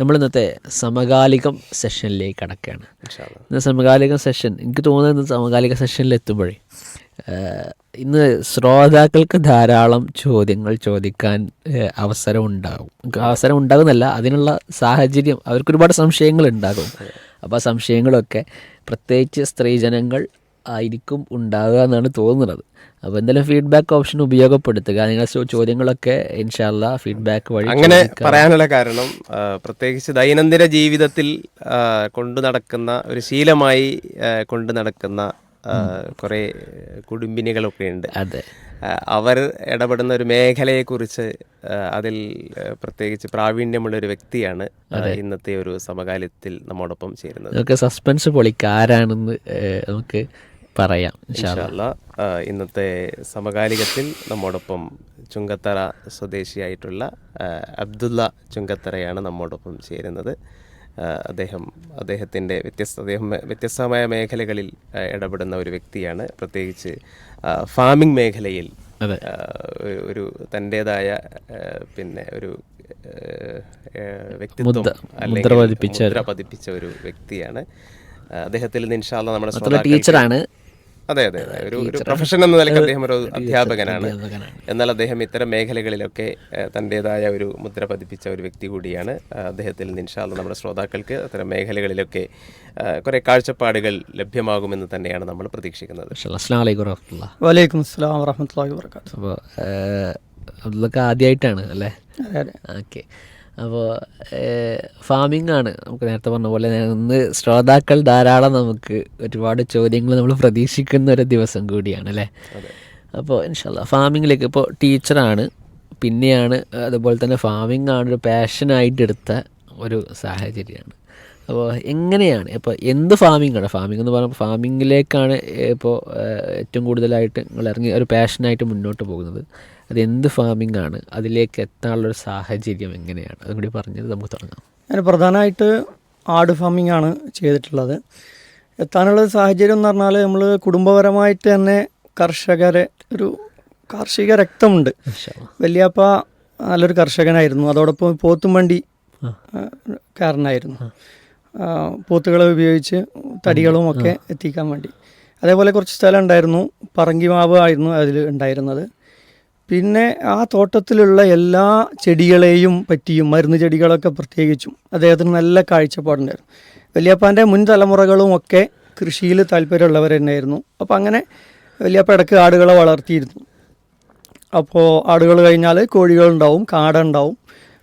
നമ്മൾ ഇന്നത്തെ സമകാലികം സെഷനിലേക്ക് കടക്കുകയാണ്. ഇന്ന് സമകാലിക സെഷൻ എനിക്ക് തോന്നുന്നത് സമകാലിക സെഷനിൽ എത്തുമ്പോഴേ ഇന്ന് ശ്രോതാക്കൾക്ക് ധാരാളം ചോദ്യങ്ങൾ ചോദിക്കാൻ അവസരം ഉണ്ടാകും. അവസരം ഉണ്ടാകുന്നല്ല അതിനുള്ള സാഹചര്യം അവർക്കൊരുപാട് സംശയങ്ങൾ ഉണ്ടാകും. അപ്പോൾ ആ സംശയങ്ങളൊക്കെ പ്രത്യേകിച്ച് സ്ത്രീജനങ്ങൾ ആയിരിക്കും ഉണ്ടാകുക എന്നാണ് തോന്നുന്നത്. അപ്പോൾ എന്തായാലും ഫീഡ്ബാക്ക് ഓപ്ഷൻ ഉപയോഗപ്പെടുത്തുക. നിങ്ങളുടെ ചോ- ചോദ്യങ്ങളൊക്കെ ഇൻഷാല്ല ഫീഡ്ബാക്ക് വഴി അങ്ങനെ പറയാനുള്ള കാരണം പ്രത്യേകിച്ച് ദൈനംദിന ജീവിതത്തിൽ കൊണ്ടു നടക്കുന്ന ഒരു ശീലമായി കൊണ്ട് നടക്കുന്ന കുറേ കുടുംബിനികളൊക്കെ ഉണ്ട്. അതെ. അവർ ഇടപെടുന്ന ഒരു മേഖലയെക്കുറിച്ച് കുറിച്ച് അതിൽ പ്രത്യേകിച്ച് പ്രാവീണ്യമുള്ള ഒരു വ്യക്തിയാണ് ഇന്നത്തെ ഒരു സമകാലത്തിൽ നമ്മോടൊപ്പം ചേരുന്നത്. നമുക്ക് സസ്പെൻസ് പൊളിക്കാരാണെന്ന് നമുക്ക് പറയാം. ഇൻഷാല്ല ഇന്നത്തെ സമകാലികത്തിൽ നമ്മോടൊപ്പം ചുങ്കത്തറ സ്വദേശിയായിട്ടുള്ള അബ്ദുള്ള ചുങ്കത്തറയാണ് നമ്മോടൊപ്പം ചേരുന്നത്. അദ്ദേഹം അദ്ദേഹത്തിന്റെ വ്യത്യസ്ത അദ്ദേഹം വ്യത്യസ്തമായ മേഖലകളിൽ ഇടപെടുന്ന ഒരു വ്യക്തിയാണ്. പ്രത്യേകിച്ച് ഫാമിംഗ് മേഖലയിൽ. ഒരു- തന്റേതായ പിന്നെ ഒരു വ്യക്തിത്വം അല്ലെങ്കിൽ പതിപ്പിച്ച ഒരു- വ്യക്തിയാണ്. അദ്ദേഹത്തിൽ നിന്ന് ഇൻഷാല്ല നമ്മുടെ ടീച്ചറാണ്. അതെ അതെ അതെ. ഒരു ഒരു പ്രൊഫഷൻ എന്ന നിലയ്ക്ക് അദ്ദേഹം ഒരു അധ്യാപകനാണ്. എന്നാൽ അദ്ദേഹം ഇത്തരം മേഖലകളിലൊക്കെ തന്റെതായ ഒരു മുദ്ര പതിപ്പിച്ച ഒരു വ്യക്തി കൂടിയാണ് അദ്ദേഹത്തിൽ നിന്ന് നമ്മുടെ ശ്രോതാക്കൾക്ക് അത്തരം മേഖലകളിലൊക്കെ കുറേ കാഴ്ചപ്പാടുകൾ ലഭ്യമാകുമെന്ന് തന്നെയാണ് നമ്മൾ പ്രതീക്ഷിക്കുന്നത്. അസ്സാം വലൈക്കും വാബർക്കാത്തു അപ്പോൾ അതൊക്കെ ആദ്യമായിട്ടാണ് അല്ലേ? ഓക്കെ. അപ്പോൾ ഫാമിംഗ് ആണ്. നമുക്ക് നേരത്തെ പറഞ്ഞ പോലെ ഇന്ന് ശ്രോതാക്കൾ ധാരാളം നമുക്ക് ഒരുപാട് ചോദ്യങ്ങൾ നമ്മൾ പ്രതീക്ഷിക്കുന്ന ഒരു ദിവസം കൂടിയാണ് അല്ലേ? അപ്പോൾ ഇൻഷാല്ല ഫാമിങ്ങിലേക്ക് ഇപ്പോൾ ടീച്ചറാണ് പിന്നെയാണ് അതുപോലെ തന്നെ ഫാമിംഗ് ആണ് ഒരു പാഷനായിട്ട് എടുത്ത ഒരു സാഹചര്യമാണ്. അപ്പോൾ എങ്ങനെയാണ്? ഇപ്പോൾ എന്ത് ഫാമിംഗ് ആണ്? ഫാമിംഗ് എന്ന് പറയുമ്പോൾ ഫാമിങ്ങിലേക്കാണ് ഇപ്പോൾ ഏറ്റവും കൂടുതലായിട്ട് നിങ്ങൾ ഇറങ്ങി ഒരു പാഷനായിട്ട് മുന്നോട്ട് പോകുന്നത്. അത് എന്ത് ഫാമിംഗ് ആണ് അതിലേക്ക് എത്താനുള്ളൊരു സാഹചര്യം എങ്ങനെയാണ്? അതും കൂടി പറഞ്ഞത് നമുക്ക് തുടങ്ങാം. ഞാൻ പ്രധാനമായിട്ട് ആട് ഫാമിംഗ് ആണ് ചെയ്തിട്ടുള്ളത്. എത്താനുള്ള സാഹചര്യം എന്ന് പറഞ്ഞാൽ നമ്മൾ കുടുംബപരമായിട്ട് തന്നെ കർഷകരെ ഒരു കാർഷിക രക്തമുണ്ട്. വലിയപ്പ നല്ലൊരു കർഷകനായിരുന്നു. അതോടൊപ്പം പോത്തും വണ്ടി കാരനായിരുന്നു. പോത്തുകളെ ഉപയോഗിച്ച് തടികളും ഒക്കെ എത്തിക്കാൻ വേണ്ടി. അതേപോലെ കുറച്ച് സ്ഥലം ഉണ്ടായിരുന്നു. പറങ്കിമാവ് ആയിരുന്നു അതിൽ ഉണ്ടായിരുന്നത്. പിന്നെ ആ തോട്ടത്തിലുള്ള എല്ലാ ചെടികളെയും പറ്റിയും മരുന്ന് ചെടികളൊക്കെ പ്രത്യേകിച്ചും അദ്ദേഹത്തിന് നല്ല കാഴ്ചപ്പാടുണ്ടായിരുന്നു. വലിയപ്പാന്റെ മുൻ തലമുറകളും ഒക്കെ കൃഷിയിൽ താല്പര്യമുള്ളവർ തന്നെയായിരുന്നു. അപ്പോൾ അങ്ങനെ വലിയപ്പ ഇടയ്ക്ക് ആടുകളെ വളർത്തിയിരുന്നു. അപ്പോൾ ആടുകൾ കഴിഞ്ഞാൽ കോഴികളുണ്ടാവും കാടുണ്ടാവും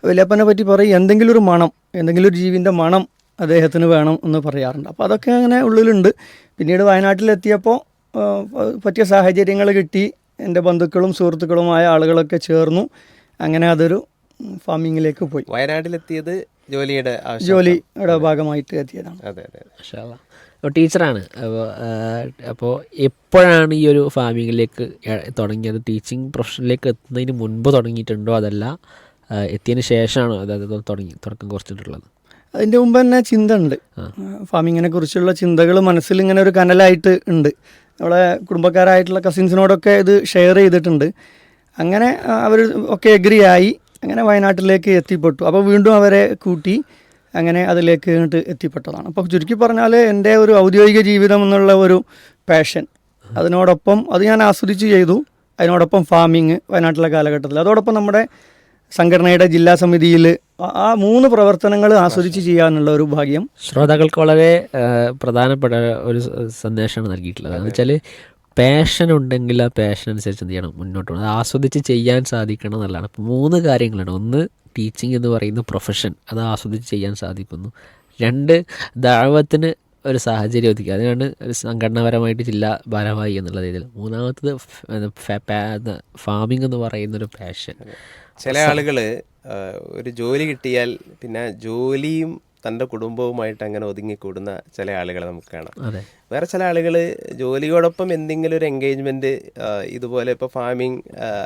വലിയപ്പനെ പറ്റി പറയും എന്തെങ്കിലും ഒരു മണം എന്തെങ്കിലും ഒരു ജീവിന്റെ മണം അദ്ദേഹത്തിന് വേണം എന്ന് പറയാറുണ്ട്. അപ്പോൾ അതൊക്കെ അങ്ങനെ ഉള്ളിലുണ്ട്. പിന്നീട് വയനാട്ടിലെത്തിയപ്പോൾ പറ്റിയ സാഹചര്യങ്ങൾ കിട്ടി. എന്റെ ബന്ധുക്കളും സുഹൃത്തുക്കളുമായ ആളുകളൊക്കെ ചേർന്നു. അങ്ങനെ അതൊരു ഫാമിങ്ങിലേക്ക് പോയി. വയനാട്ടിലെത്തിയത് ജോലിയുടെ ആവശ്യം. ജോലിയുടെ ഭാഗമായിട്ട് എത്തിയതാണ്. അതെ അതെ അതെ. അപ്പോൾ ടീച്ചറാണ്. അപ്പോൾ അപ്പോൾ എപ്പോഴാണ് ഈ ഒരു ഫാമിങ്ങിലേക്ക് തുടങ്ങിയത്? ടീച്ചിങ് പ്രൊഫഷനിലേക്ക് എത്തുന്നതിന് മുൻപ് തുടങ്ങിയിട്ടുണ്ടോ? അതല്ല എത്തിയതിന് ശേഷമാണ്? അതായത് തുടങ്ങി തുടക്കം കുറിച്ചിട്ടുള്ളത്. അതിന്റെ മുമ്പ് തന്നെ ചിന്ത ഉണ്ട്. ഫാമിങ്ങിനെ കുറിച്ചുള്ള ചിന്തകൾ മനസ്സിൽ ഇങ്ങനെ ഒരു കനലായിട്ട് ഉണ്ട്. നമ്മളെ കുടുംബക്കാരായിട്ടുള്ള കസിൻസിനോടൊക്കെ ഇത് ഷെയർ ചെയ്തിട്ടുണ്ട്. അങ്ങനെ അവർ ഒക്കെ എഗ്രി ആയി. അങ്ങനെ വയനാട്ടിലേക്ക് എത്തിപ്പെട്ടു. അപ്പോൾ വീണ്ടും അവരെ കൂട്ടി അങ്ങനെ അതിലേക്ക് എത്തിപ്പെട്ടതാണ്. അപ്പോൾ ചുരുക്കി പറഞ്ഞാൽ എന്റെ ഒരു ഔദ്യോഗിക ജീവിതം എന്നുള്ള ഒരു പാഷൻ അതിനോടൊപ്പം അത് ഞാൻ ആസ്വദിച്ച് ചെയ്തു. അതിനോടൊപ്പം ഫാമിങ് വയനാട്ടിലെ കാലഘട്ടത്തിൽ. അതോടൊപ്പം നമ്മുടെ സംഘടനയുടെ ജില്ലാ സമിതിയിൽ ആ- മൂന്ന് പ്രവർത്തനങ്ങൾ ആസ്വദിച്ച് ചെയ്യാനുള്ള ഒരു ഭാഗ്യം. ശ്രോതാക്കൾക്ക് വളരെ പ്രധാനപ്പെട്ട ഒരു സന്ദേശമാണ് നൽകിയിട്ടുള്ളത്. എന്ന് വെച്ചാൽ പാഷൻ ഉണ്ടെങ്കിൽ ആ പാഷൻ അനുസരിച്ച് എന്ത് ചെയ്യണം മുന്നോട്ട് പോകണം. അത് ആസ്വദിച്ച് ചെയ്യാൻ സാധിക്കണം എന്നുള്ളതാണ്. അപ്പോൾ മൂന്ന് കാര്യങ്ങളാണ് ഒന്ന് ടീച്ചിങ് എന്ന് പറയുന്ന പ്രൊഫഷൻ അത് ആസ്വദിച്ച് ചെയ്യാൻ സാധിക്കുന്നു. രണ്ട് ദാഴ്വത്തിന് ഒരു സാഹചര്യം ഒതുക്കി. അതിനാണ് ഒരു സംഘടനാപരമായിട്ട് ജില്ല ഭാരവാഹി എന്നുള്ള രീതിയിൽ. മൂന്നാമത്തത് ഫാമിംഗ് എന്ന് പറയുന്ന ഒരു പാഷൻ ചില ആളുകൾ ഒരു ജോലി കിട്ടിയാൽ പിന്നെ ജോലിയും തന്റെ കുടുംബവുമായിട്ട് അങ്ങനെ ഒതുങ്ങിക്കൂടുന്ന ചില ആളുകളെ നമുക്ക് കാണാം. അതെ. വേറെ ചില ആളുകൾ ജോലിയോടൊപ്പം എന്തെങ്കിലും ഒരു എൻഗേജ്മെന്റ് ഇതുപോലെ ഇപ്പോൾ ഫാമിംഗ്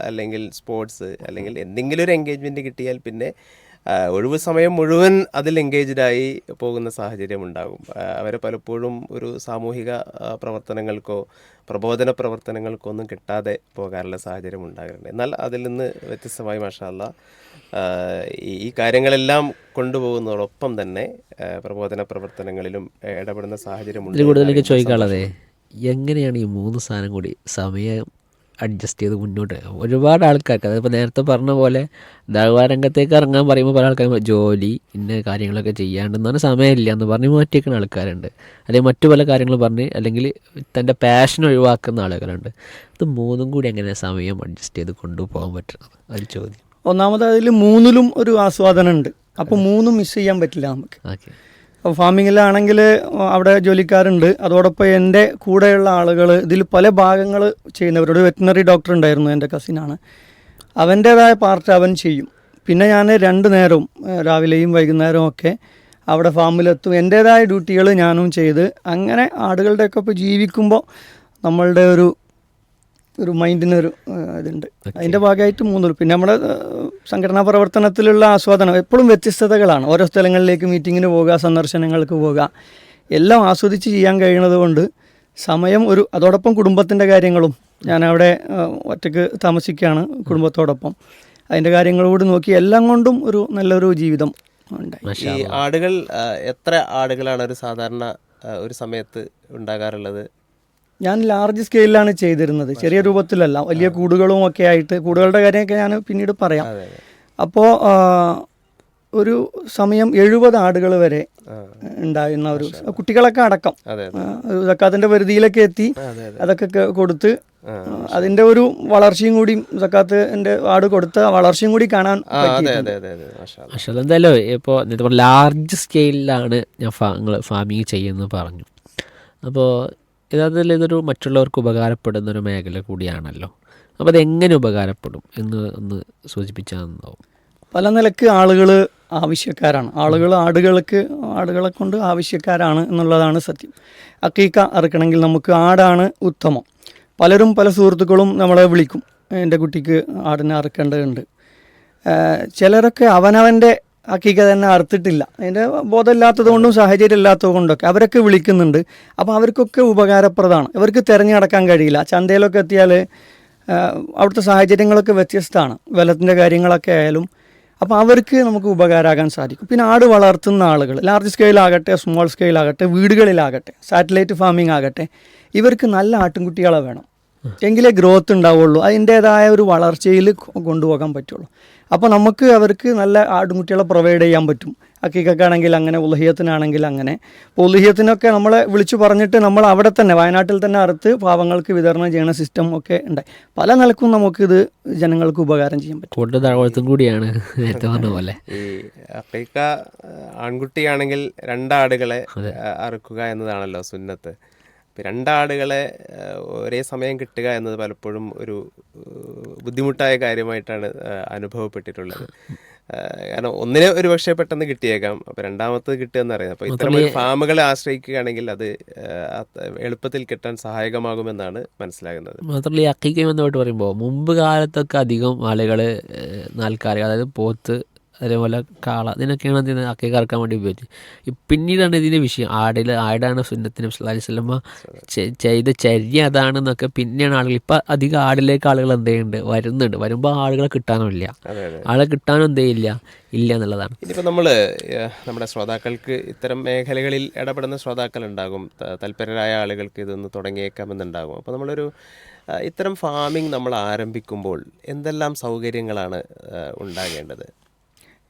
അല്ലെങ്കിൽ സ്പോർട്സ് അല്ലെങ്കിൽ എന്തെങ്കിലും ഒരു എൻഗേജ്മെന്റ് കിട്ടിയാൽ പിന്നെ ഒഴിവ് സമയം മുഴുവൻ അതിൽ എൻഗേജ്ഡായി പോകുന്ന സാഹചര്യം ഉണ്ടാകും. അവർ അവരെ പലപ്പോഴും ഒരു സാമൂഹിക പ്രവർത്തനങ്ങൾക്കോ പ്രബോധന പ്രവർത്തനങ്ങൾക്കോ ഒന്നും കിട്ടാതെ പോകാറുള്ള സാഹചര്യം ഉണ്ടാകുന്നുണ്ട് എന്നാൽ അതിൽ നിന്ന് വ്യത്യസ്തമായി മാഷാല്ല ഈ കാര്യങ്ങളെല്ലാം കൊണ്ടുപോകുന്നതോടൊപ്പം തന്നെ പ്രബോധന പ്രവർത്തനങ്ങളിലും ഇടപെടുന്ന സാഹചര്യം ഉണ്ട്. കൂടുതൽ എനിക്ക് എങ്ങനെയാണ് ഈ മൂന്ന് സാധനം കൂടി സമയം അഡ്ജസ്റ്റ് ചെയ്ത് മുന്നോട്ട്. ഒരുപാട് ആൾക്കാർക്ക് അതിപ്പോൾ നേരത്തെ പറഞ്ഞ പോലെ ദാവാരംഗത്തേക്ക് ഇറങ്ങാൻ പറയുമ്പോൾ പല ആൾക്കാരും ജോലി ഇന്ന കാര്യങ്ങളൊക്കെ ചെയ്യാണ്ടെന്നാണ് സമയമില്ല എന്ന് പറഞ്ഞ് മാറ്റിയേക്കുന്ന ആൾക്കാരുണ്ട്. അല്ലെങ്കിൽ മറ്റു പല കാര്യങ്ങൾ പറഞ്ഞ് അല്ലെങ്കിൽ തന്റെ പാഷൻ ഒഴിവാക്കുന്ന ആളുകളുണ്ട്. ഇത് മൂന്നും കൂടി എങ്ങനെ സമയം അഡ്ജസ്റ്റ് ചെയ്ത് കൊണ്ടുപോകാൻ പറ്റുന്നത്? ഒരു ചോദ്യം. ഒന്നാമത് അതിൽ മൂന്നിലും ഒരു ആസ്വാദനം ഉണ്ട് അപ്പോൾ മൂന്നും മിസ് ചെയ്യാൻ പറ്റില്ല നമുക്ക്. ഓക്കെ. ഫാമിങ്ങിലാണെങ്കിൽ അവിടെ ജോലിക്കാരുണ്ട്. അതോടൊപ്പം എന്റെ കൂടെയുള്ള ആളുകൾ ഇതിൽ പല ഭാഗങ്ങൾ ചെയ്യുന്നവരോട് വെറ്റിനറി ഡോക്ടർ ഉണ്ടായിരുന്നു എന്റെ കസിനാണ് അവന്റേതായ പാർട്ട് അവൻ ചെയ്യും. പിന്നെ ഞാൻ രണ്ട് നേരവും രാവിലെയും വൈകുന്നേരവും ഒക്കെ അവിടെ ഫാമിലെത്തും എന്റേതായ ഡ്യൂട്ടികൾ ഞാനും ചെയ്ത്. അങ്ങനെ ആടുകളുടെയൊക്കെ ഇപ്പോൾ ജീവിക്കുമ്പോൾ നമ്മളുടെ ഒരു ഒരു മൈൻഡിനൊരു ഇതുണ്ട്. അതിന്റെ ഭാഗമായിട്ട് മൂന്നു പിന്നെ നമ്മുടെ സംഘടനാ പ്രവർത്തനത്തിലുള്ള ആസ്വാദനം എപ്പോഴും വ്യത്യസ്തതകളാണ്. ഓരോ സ്ഥലങ്ങളിലേക്ക് മീറ്റിങ്ങിന് പോകുക സന്ദർശനങ്ങൾക്ക് പോകുക എല്ലാം ആസ്വദിച്ച് ചെയ്യാൻ കഴിയുന്നത് കൊണ്ട് സമയം ഒരു അതോടൊപ്പം കുടുംബത്തിന്റെ കാര്യങ്ങളും ഞാൻ അവിടെ ഒറ്റയ്ക്ക് താമസിക്കുകയാണ് കുടുംബത്തോടൊപ്പം. അതിന്റെ കാര്യങ്ങൾ കൂടി നോക്കി എല്ലാം കൊണ്ടും ഒരു നല്ലൊരു ജീവിതം ഉണ്ടായി. ഈ ആടുകൾ എത്ര ആടുകളാണ് ഒരു സാധാരണ ഒരു സമയത്ത് ഉണ്ടാകാറുള്ളത്? ഞാൻ ലാർജ് സ്കെയിലാണ് ചെയ്തിരുന്നത്. ചെറിയ രൂപത്തിലല്ല. വലിയ കൂടുകളും ഒക്കെ ആയിട്ട് കൂടുകളുടെ കാര്യമൊക്കെ ഞാൻ പിന്നീട് പറയാം. അപ്പോൾ ഒരു സമയം എഴുപത് ആടുകൾ വരെ ഉണ്ടായിരുന്ന ഒരു കുട്ടികളൊക്കെ അടക്കം. സക്കാത്തിന്റെ പരിധിയിലൊക്കെ എത്തി. അതൊക്കെ കൊടുത്ത് അതിന്റെ ഒരു വളർച്ചയും കൂടി സക്കാത്തിന്റെ ആട് കൊടുത്ത വളർച്ചയും കൂടി കാണാൻ എന്തായാലും ഇപ്പോൾ ലാർജ് സ്കെയിലാണ് ഞാൻ ഫാമിങ് ചെയ്യുന്നത് പറഞ്ഞു. അപ്പോൾ യഥാർത്ഥത്തിൽ ഇതൊരു മറ്റുള്ളവർക്ക് ഉപകാരപ്പെടുന്ന ഒരു മേഖല കൂടിയാണല്ലോ. അപ്പോൾ അതെങ്ങനെ ഉപകാരപ്പെടും എന്ന് ഒന്ന് സൂചിപ്പിച്ചാൽ പല നിലയ്ക്ക് ആളുകൾ ആവശ്യക്കാരാണ്. ആളുകൾ ആടുകൾക്ക് ആടുകളെ കൊണ്ട് ആവശ്യക്കാരാണ് എന്നുള്ളതാണ് സത്യം. അക്കീക്ക അറുക്കണമെങ്കിൽ നമുക്ക് ആടാണ് ഉത്തമം. പലരും പല സുഹൃത്തുക്കളും നമ്മളെ വിളിക്കും. എന്റെ കുട്ടിക്ക് ആടിനെ അറുക്കേണ്ടതുണ്ട്. ചിലരൊക്കെ അവനവന്റെ അക്കീക്ക തന്നെ അറുത്തിട്ടില്ല. അതിന്റെ ബോധമില്ലാത്തത് കൊണ്ടും സാഹചര്യം ഇല്ലാത്തത് കൊണ്ടൊക്കെ അവരൊക്കെ വിളിക്കുന്നുണ്ട്. അപ്പോൾ അവർക്കൊക്കെ ഉപകാരപ്രദമാണ്. ഇവർക്ക് തിരഞ്ഞെടുക്കാൻ കഴിയില്ല. ചന്തയിലൊക്കെ എത്തിയാൽ അവിടുത്തെ സാഹചര്യങ്ങളൊക്കെ വ്യത്യസ്തമാണ്. വെള്ളത്തിന്റെ കാര്യങ്ങളൊക്കെ ആയാലും. അപ്പോൾ അവർക്ക് നമുക്ക് ഉപകാരമാകാൻ സാധിക്കും. പിന്നെ ആട് വളർത്തുന്ന ആളുകൾ ലാർജ് സ്കെയിലാകട്ടെ സ്മോൾ സ്കെയിലാകട്ടെ വീടുകളിലാകട്ടെ സാറ്റലൈറ്റ് ഫാമിംഗ് ആകട്ടെ ഇവർക്ക് നല്ല ആട്ടിൻകുട്ടികളെ വേണം. എങ്കിലേ ഗ്രോത്ത് ഉണ്ടാവുള്ളൂ. അതിന്റേതായ ഒരു വളർച്ചയിൽ കൊണ്ടുപോകാൻ പറ്റുള്ളൂ. അപ്പോൾ നമുക്ക് അവർക്ക് നല്ല ആടുംകുട്ടികളെ പ്രൊവൈഡ് ചെയ്യാൻ പറ്റും. അക്കിക്കാണെങ്കിൽ അങ്ങനെ ഉലഹിയത്തിനാണെങ്കിൽ അങ്ങനെ. അപ്പോൾ ഉലഹിയത്തിനൊക്കെ നമ്മളെ വിളിച്ചു പറഞ്ഞിട്ട് നമ്മൾ അവിടെ തന്നെ വയനാട്ടിൽ തന്നെ അറുത്ത് പാവങ്ങൾക്ക് വിതരണം ചെയ്യുന്ന സിസ്റ്റം ഒക്കെ ഉണ്ടായി പല നിലക്കും നമുക്കിത് ജനങ്ങൾക്ക് ഉപകാരം ചെയ്യാൻ പറ്റും. താഴ്വത്തും കൂടിയാണ് നേരത്തെ പറഞ്ഞ പോലെ. ഈ അക്കൈക്ക ആൺകുട്ടിയാണെങ്കിൽ രണ്ടാടുകളെ അറുക്കുക എന്നതാണല്ലോ സുന്നത്ത്. രണ്ടാടുകളെ ഒരേ സമയം കിട്ടുക എന്നത് പലപ്പോഴും ഒരു ബുദ്ധിമുട്ടായ കാര്യമായിട്ടാണ് അനുഭവപ്പെട്ടിട്ടുള്ളത്. കാരണം ഒന്നിനെ ഒരു പക്ഷേ പെട്ടെന്ന് കിട്ടിയേക്കാം. അപ്പോൾ രണ്ടാമത്തത് കിട്ടുക എന്നറിയാം അപ്പോൾ ഇത്തരം ഒരു ഫാമുകളെ ആശ്രയിക്കുകയാണെങ്കിൽ അത് എളുപ്പത്തിൽ കിട്ടാൻ സഹായകമാകുമെന്നാണ് മനസ്സിലാകുന്നത്. മാത്രമല്ല ഈ അക്കിക്കയും എന്ന് പറയുമ്പോൾ മുമ്പ് കാലത്തൊക്കെ അധികം ആളുകൾ നാൽക്കാലിക അതായത് പോത്ത് അതേപോലെ കാള ഇതിനൊക്കെയാണ് അതിന് അക്കയെ കറക്കാൻ വേണ്ടി ഉപയോഗിച്ചത്. പിന്നീടാണ് ഇതിന്റെ വിഷയം. ആടിൽ ആടാണ് സുന്നത്തിന് അലിസ്ലമ്മ ചെയ്ത ചര്യ അതാണെന്നൊക്കെ പിന്നെയാണ് ആളുകൾ. ഇപ്പം അധികം ആടിലേക്ക് ആളുകൾ എന്ത് ചെയ്യുന്നുണ്ട്? വരുന്നുണ്ട്. വരുമ്പോൾ ആളുകളെ കിട്ടാനുമില്ല അതെ അതെ. ആളെ കിട്ടാനും എന്തേ ഇല്ല ഇല്ല എന്നുള്ളതാണ്. ഇനിയിപ്പോൾ നമ്മൾ നമ്മുടെ ശ്രോതാക്കൾക്ക് ഇത്തരം മേഖലകളിൽ ഇടപെടുന്ന ശ്രോതാക്കൾ ഉണ്ടാകും തൽപരരായ ആളുകൾക്ക് ഇതൊന്ന് തുടങ്ങിയേക്കാമെന്നുണ്ടാകും. അപ്പോൾ നമ്മളൊരു ഇത്തരം ഫാമിംഗ് നമ്മൾ ആരംഭിക്കുമ്പോൾ എന്തെല്ലാം സൗകര്യങ്ങളാണ് ഉണ്ടാകേണ്ടത്?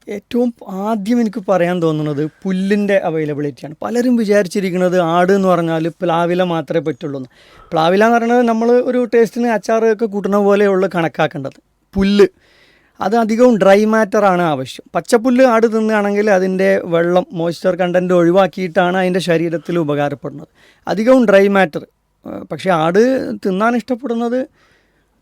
ഏറ്റവും ആദ്യം എനിക്ക് പറയാൻ തോന്നുന്നത് പുല്ലിന്റെ അവൈലബിലിറ്റിയാണ് പലരും വിചാരിച്ചിരിക്കുന്നത് ആട് എന്ന് പറഞ്ഞാൽ പ്ലാവില മാത്രമേ പറ്റുള്ളൂ പ്ലാവില എന്ന് പറയുന്നത് നമ്മൾ ഒരു ടേസ്റ്റിന് അച്ചാറൊക്കെ കൂട്ടുന്ന പോലെയുള്ള കണക്കാക്കേണ്ടത്. പുല്ല് അത് അധികവും ഡ്രൈ മാറ്ററാണ് ആവശ്യം. പച്ചപ്പുല്ല് ആട് തിന്നുകയാണെങ്കിൽ അതിന്റെ വെള്ളം മോയ്സ്ചർ കണ്ടന്റ് ഒഴിവാക്കിയിട്ടാണ് അതിന്റെ ശരീരത്തിൽ ഉപകാരപ്പെടുന്നത്. അധികവും ഡ്രൈ മാറ്റർ പക്ഷേ ആട് തിന്നാൻ ഇഷ്ടപ്പെടുന്നത്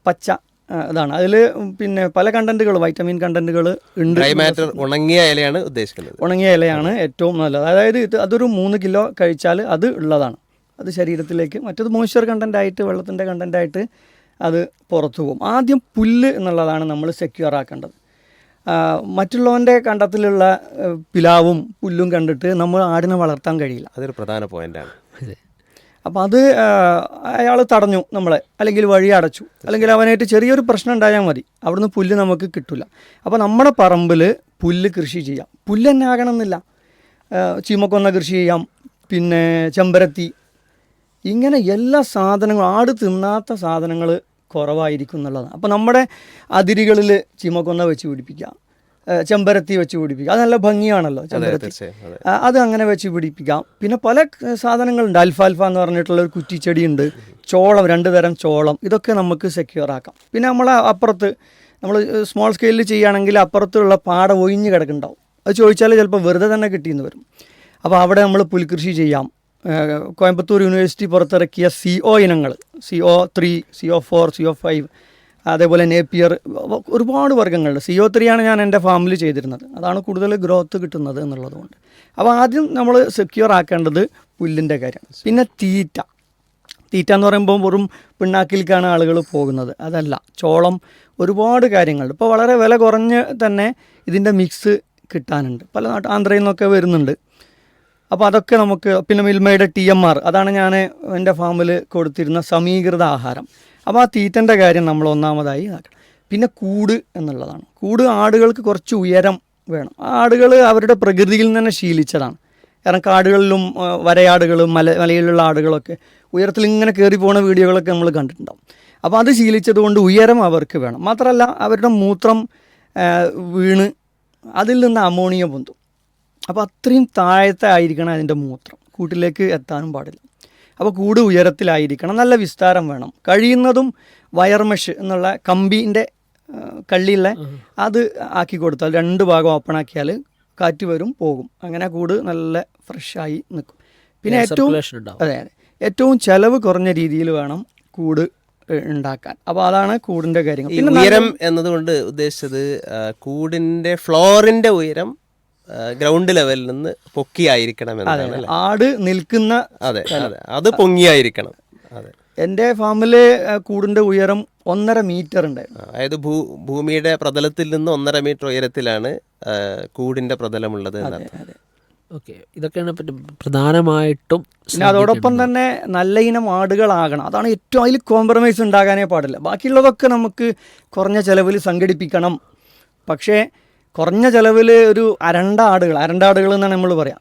പച്ച. ആ, ഇതാണ് അതിൽ പിന്നെ പല കണ്ടന്റുകൾ വൈറ്റമിൻ കണ്ടന്റുകൾ ഉണ്ട്. മാറ്റർ ഉണങ്ങിയ ഇലയാണ് ഉദ്ദേശിക്കുന്നത്. ഉണങ്ങിയ ഇലയാണ് ഏറ്റവും നല്ലത്. അതായത് ഇത് അതൊരു മൂന്ന് കിലോ കഴിച്ചാൽ അത് ഉള്ളതാണ്. അത് ശരീരത്തിലേക്ക് മറ്റത് മോയ്സ്ചർ കണ്ടന്റ് ആയിട്ട് വെള്ളത്തിന്റെ കണ്ടന്റ് ആയിട്ട് അത് പുറത്തു പോകും. ആദ്യം പുല്ല് എന്നുള്ളതാണ് നമ്മൾ സെക്യൂർ ആക്കേണ്ടത്. മറ്റുള്ളവന്റെ കണ്ടത്തിലുള്ള പിലാവും പുല്ലും കണ്ടിട്ട് നമ്മൾ ആടിനെ വളർത്താൻ കഴിയില്ല. അതൊരു പ്രധാന പോയിന്റാണ് അതെ അപ്പം അത് അയാൾ തടഞ്ഞു നമ്മളെ അല്ലെങ്കിൽ വഴി അടച്ചു. അല്ലെങ്കിൽ അവനായിട്ട് ചെറിയൊരു പ്രശ്നം ഉണ്ടായാൽ മതി. അവിടുന്ന് പുല്ല് നമുക്ക് കിട്ടില്ല അപ്പോൾ നമ്മുടെ പറമ്പിൽ പുല്ല് കൃഷി ചെയ്യാം. പുല്ല് തന്നെ ആകണമെന്നില്ല. ചീമക്കൊന്ന കൃഷി ചെയ്യാം. പിന്നെ ചെമ്പരത്തി. ഇങ്ങനെ എല്ലാ സാധനങ്ങളും ആട് തിന്നാത്ത സാധനങ്ങൾ കുറവായിരിക്കും എന്നുള്ളതാണ്. അപ്പോൾ നമ്മുടെ അതിരുകളിൽ ചീമക്കൊന്ന വെച്ച് പിടിപ്പിക്കാം. ചെമ്പരത്തി വെച്ച് പിടിപ്പിക്കാം അത് നല്ല ഭംഗിയാണല്ലോ ചെമ്പരത്തി. അതെ. അങ്ങനെ വെച്ച് പിടിപ്പിക്കാം. പിന്നെ പല സാധനങ്ങളുണ്ട്. അൽഫാൽഫ എന്ന് പറഞ്ഞിട്ടുള്ള ഒരു കുറ്റിച്ചെടിയുണ്ട്. ചോളം രണ്ട് തരം ചോളം. ഇതൊക്കെ നമുക്ക് സെക്യൂർ ആക്കാം. പിന്നെ നമ്മൾ അപ്പുറത്ത് നമ്മൾ സ്മോൾ സ്കെയിലിൽ ചെയ്യുകയാണെങ്കിൽ അപ്പുറത്തുള്ള പാട ഒഴിഞ്ഞ് കിടക്കുന്നുണ്ടാവും. അത് ചോദിച്ചാൽ ചിലപ്പോൾ വെറുതെ തന്നെ കിട്ടിയെന്ന് വരും. അപ്പോൾ അവിടെ നമ്മൾ പുൽകൃഷി ചെയ്യാം. കോയമ്പത്തൂർ യൂണിവേഴ്സിറ്റി പുറത്തിറക്കിയ സി ഒ ഇനങ്ങൾ. C O three C O four C O five അതേപോലെ നേപ്പിയർ ഒരുപാട് വർഗങ്ങളുണ്ട്. സിഒ ത്രീയാണ് ത്രീ ആണ് ഞാൻ എന്റെ ഫാമിൽ ചെയ്തിരുന്നത്. അതാണ് കൂടുതൽ ഗ്രോത്ത് കിട്ടുന്നത് എന്നുള്ളതുകൊണ്ട്. അപ്പോൾ ആദ്യം നമ്മൾ സെക്യൂർ ആക്കേണ്ടത് പുല്ലിന്റെ കാര്യം. പിന്നെ തീറ്റ. തീറ്റ എന്ന് പറയുമ്പോൾ വെറും പിണ്ണാക്കിലേക്കാണ് ആളുകൾ പോകുന്നത്. അതല്ല ചോളം ഒരുപാട് കാര്യങ്ങളുണ്ട്. ഇപ്പോൾ വളരെ വില കുറഞ്ഞ് തന്നെ ഇതിന്റെ മിക്സ് കിട്ടാനുണ്ട്. പല നാട്ട് ആന്ധ്രയിൽ നിന്നൊക്കെ വരുന്നുണ്ട്. അപ്പോൾ അതൊക്കെ നമുക്ക് പിന്നെ മിൽമയുടെ ടി എം ആർ അതാണ് ഞാൻ എന്റെ ഫാമിൽ കൊടുത്തിരുന്ന സമീകൃത ആഹാരം. അപ്പോൾ ആ തീറ്റന്റെ കാര്യം നമ്മൾ ഒന്നാമതായി ആക്കണം പിന്നെ കൂട് എന്നുള്ളതാണ്. കൂട് ആടുകൾക്ക് കുറച്ച് ഉയരം വേണം. ആടുകൾ അവരുടെ പ്രകൃതിയിൽ നിന്ന് തന്നെ ശീലിച്ചതാണ്. കാരണം കാടുകളിലും വരയാടുകളും മല മലയിലുള്ള ആടുകളൊക്കെ ഉയരത്തിൽ ഇങ്ങനെ കയറി പോകുന്ന വീഡിയോകളൊക്കെ നമ്മൾ കണ്ടിട്ടുണ്ടാവും. അപ്പോൾ അത് ശീലിച്ചതുകൊണ്ട് ഉയരം അവർക്ക് വേണം. മാത്രമല്ല അവരുടെ മൂത്രം വീണ് അതിൽ നിന്ന് അമോണിയ പൊന്തും. അപ്പോൾ അത്രയും താഴത്തെ ആയിരിക്കണം അതിന്റെ മൂത്രം. കൂട്ടിലേക്ക് എത്താനും പാടില്ല. അപ്പോൾ കൂട് ഉയരത്തിലായിരിക്കണം. നല്ല വിസ്താരം വേണം. കഴിയുന്നതും വയർ മെഷ് എന്നുള്ള കമ്പീന്റെ കള്ളിയുള്ള അത് ആക്കി കൊടുത്താൽ രണ്ട് ഭാഗം ഓപ്പൺ ആക്കിയാൽ കാറ്റ് വരും പോകും. അങ്ങനെ കൂട് നല്ല ഫ്രഷായി നിൽക്കും. പിന്നെ ഏറ്റവും. അതെ അതെ. ഏറ്റവും ചെലവ് കുറഞ്ഞ രീതിയിൽ വേണം കൂട് ഉണ്ടാക്കാൻ. അപ്പോൾ അതാണ് കൂടിന്റെ കാര്യങ്ങൾ. ഉയരം എന്നതുകൊണ്ട് ഉദ്ദേശിച്ചത് കൂടിന്റെ കൂടിന്റെ ഫ്ലോറിന്റെ ഉയരം ഗ്രൗണ്ട് ലെവലിൽ നിന്ന് പൊക്കിയായിരിക്കണം എന്നാണ് ആട് നിൽക്കുന്ന അതെ അതെ. അത് പൊങ്ങിയായിരിക്കണം. അതെ. എന്റെ ഫാമിൽ കൂടിന്റെ ഉയരം ഒന്നര മീറ്റർ ഉണ്ട് അതായത് ഭൂ ഭൂമിയുടെ പ്രതലത്തിൽ നിന്ന് ഒന്നര മീറ്റർ ഉയരത്തിലാണ് കൂടിന്റെ പ്രതലമുള്ളത് അതെ ഓക്കെ. ഇതൊക്കെയാണ് പ്രധാനമായിട്ടും പിന്നെ അതോടൊപ്പം തന്നെ നല്ല ഇനം ആടുകളാകണം. അതാണ് ഏറ്റവും അതിൽ കോംപ്രമൈസ് ഉണ്ടാകാനേ പാടില്ല. ബാക്കിയുള്ളതൊക്കെ നമുക്ക് കുറഞ്ഞ ചിലവിൽ സംഘടിപ്പിക്കണം. പക്ഷേ കുറഞ്ഞ ചിലവിൽ ഒരു അരണ്ട ആടുകൾ അരണ്ട ആടുകൾ എന്നാണ് നമ്മൾ പറയാം.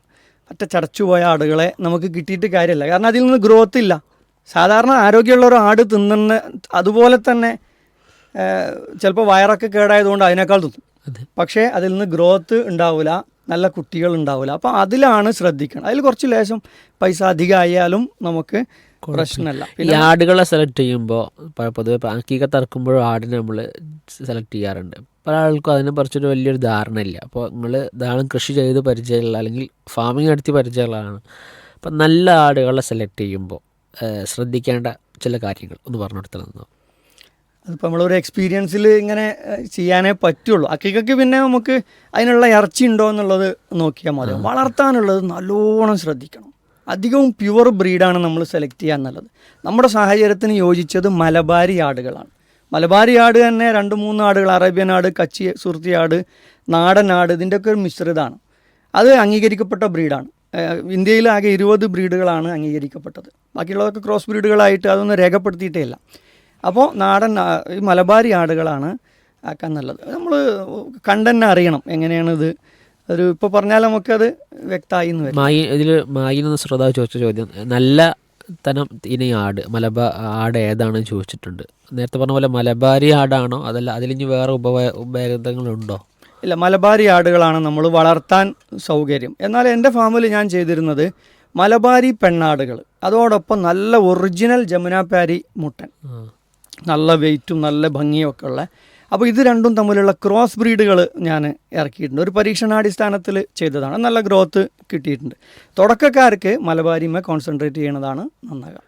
മറ്റേ ചടച്ചുപോയ ആടുകളെ നമുക്ക് കിട്ടിയിട്ട് കാര്യമില്ല കാരണം അതിൽ നിന്ന് ഗ്രോത്ത് ഇല്ല. സാധാരണ ആരോഗ്യമുള്ള ഒരു ആട് തിന്നുന്ന അതുപോലെ തന്നെ ചിലപ്പോൾ വയറൊക്കെ കേടായതുകൊണ്ട് അതിനേക്കാൾ തിന്നും. പക്ഷേ അതിൽ നിന്ന് ഗ്രോത്ത് ഉണ്ടാവില്ല നല്ല കുട്ടികൾ ഉണ്ടാവില്ല അപ്പോൾ അതിലാണ് ശ്രദ്ധിക്കണം. അതിൽ കുറച്ച് ലേശം പൈസ അധികമായാലും നമുക്ക് പ്രശ്നമല്ല ഈ ആടുകളെ സെലക്ട് ചെയ്യുമ്പോൾ പൊതുവെ അക്കീക്കത്ത് ഇറക്കുമ്പോഴും ആടിനെ നമ്മൾ സെലക്ട് ചെയ്യാറുണ്ട്. പല ആൾക്കും അതിനെ പറിച്ചൊരു വലിയൊരു ധാരണ ഇല്ല അപ്പോൾ നിങ്ങൾ ധാരാളം കൃഷി ചെയ്ത് പരിചയമുള്ള അല്ലെങ്കിൽ ഫാമിംഗ് നടത്തി പരിചയമുള്ളതാണ് അപ്പം നല്ല ആടുകളെ സെലക്ട് ചെയ്യുമ്പോൾ ശ്രദ്ധിക്കേണ്ട ചില കാര്യങ്ങൾ ഒന്ന് പറഞ്ഞു കൊടുത്തതെന്നോ അതിപ്പോൾ നമ്മളൊരു എക്സ്പീരിയൻസിൽ ഇങ്ങനെ ചെയ്യാനേ പറ്റുള്ളൂ. അക്കിക്കൊക്കെ പിന്നെ നമുക്ക് അതിനുള്ള ഇറച്ചി ഉണ്ടോ എന്നുള്ളത് നോക്കിയാൽ മതി. വളർത്താനുള്ളത് നല്ലോണം ശ്രദ്ധിക്കണം. അധികവും പ്യുവർ ബ്രീഡാണ് നമ്മൾ സെലക്ട് ചെയ്യാൻ നല്ലത് നമ്മുടെ സാഹചര്യത്തിന് യോജിച്ചത് മലബാരി ആടുകളാണ്. മലബാരി ആട് തന്നെ രണ്ട് മൂന്ന് ആടുകൾ അറേബ്യൻ ആട് കച്ചി സുർത്തി ആട് നാടൻ ആട് ഇതിന്റെയൊക്കെ ഒരു മിശ്രിതമാണ് അത് അംഗീകരിക്കപ്പെട്ട ബ്രീഡാണ്. ഇന്ത്യയിൽ ആകെ ഇരുപത് ബ്രീഡുകളാണ് അംഗീകരിക്കപ്പെട്ടത്. ബാക്കിയുള്ളതൊക്കെ ക്രോസ് ബ്രീഡുകളായിട്ട് അതൊന്നും രേഖപ്പെടുത്തിയിട്ടേ ഇല്ല. അപ്പോൾ നാടൻ ഈ മലബാരി ആടുകളാണ് ആക്കാൻ നല്ലത്. നമ്മൾ കണ്ടന്നെ അറിയണം എങ്ങനെയാണ് ഇത്. ഒരു ഇപ്പോൾ പറഞ്ഞാൽ നമുക്കത് വ്യക്തമായി എന്ന് വരും. ഇതിൽ മായി ശ്രദ്ധ ചോദിച്ച ചോദ്യം. നല്ല തനം ഇനി ആട് മലബാർ ആട് ഏതാണെന്ന് ചോദിച്ചിട്ടുണ്ട്. നേരത്തെ പറഞ്ഞ പോലെ മലബാരി ആടാണോ? അതല്ല അതിലിഞ്ഞ് വേറെ ഉപ ഉപഭേദങ്ങളുണ്ടോ ഇല്ല മലബാരി ആടുകളാണ് നമ്മൾ വളർത്താൻ സൗകര്യം. എന്നാൽ എന്റെ ഫാമിൽ ഞാൻ ചെയ്തിരുന്നത് മലബാരി പെണ്ണാടുകൾ. അതോടൊപ്പം നല്ല ഒറിജിനൽ ജമുനാപ്പാരി മുട്ടൻ. നല്ല വെയിറ്റും നല്ല ഭംഗിയും ഒക്കെ ഉള്ള അപ്പോൾ ഇത് രണ്ടും തമ്മിലുള്ള ക്രോസ് ബ്രീഡുകൾ ഞാൻ ഇറക്കിയിട്ടുണ്ട്. ഒരു പരീക്ഷണാടിസ്ഥാനത്തിൽ ചെയ്തതാണ്. നല്ല ഗ്രോത്ത് കിട്ടിയിട്ടുണ്ട്. തുടക്കക്കാർക്ക് മലബാരിമ കോൺസെൻട്രേറ്റ് ചെയ്യണതാണ് നന്നാകാം.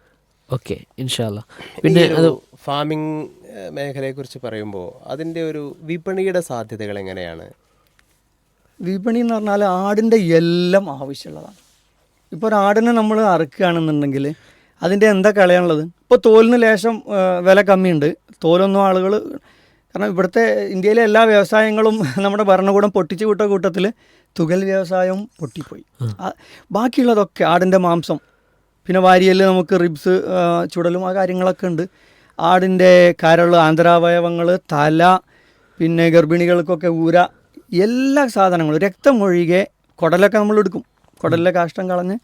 ഓക്കെ ഇൻഷാല്ല പിന്നെ അത് ഫാമിംഗ് മേഖലയെക്കുറിച്ച് പറയുമ്പോൾ അതിന്റെ ഒരു വിപണിയുടെ സാധ്യതകൾ എങ്ങനെയാണ്? വിപണി എന്ന് പറഞ്ഞാൽ ആടിന്റെ എല്ലാം ആവശ്യമുള്ളതാണ്. ഇപ്പോൾ ഒരു ആടിനെ നമ്മൾ അറുക്കുകയാണെന്നുണ്ടെങ്കിൽ അതിന്റെ എന്താ കളയാനുള്ളത്? ഇപ്പോൾ തോലിന് ലേശം വില കമ്മിയുണ്ട്. തോലൊന്നും ആളുകൾ കാരണം ഇവിടുത്തെ ഇന്ത്യയിലെ എല്ലാ വ്യവസായങ്ങളും നമ്മുടെ ഭരണകൂടം പൊട്ടിച്ചു വിട്ട കൂട്ടത്തിൽ തുകൽ വ്യവസായവും പൊട്ടിപ്പോയി. ബാക്കിയുള്ളതൊക്കെ ആടിന്റെ മാംസം. പിന്നെ വാരിയൽ നമുക്ക് റിബ്സ് ചുടലും ആ കാര്യങ്ങളൊക്കെ ഉണ്ട്. ആടിന്റെ കരൾ ആന്തരാവയവങ്ങൾ തല പിന്നെ ഗർഭിണികൾക്കൊക്കെ ഊര എല്ലാ സാധനങ്ങളും രക്തം ഒഴികെ കുടലൊക്കെ നമ്മൾ എടുക്കും. കുടലിലെ കാഷ്ടം കളഞ്ഞ്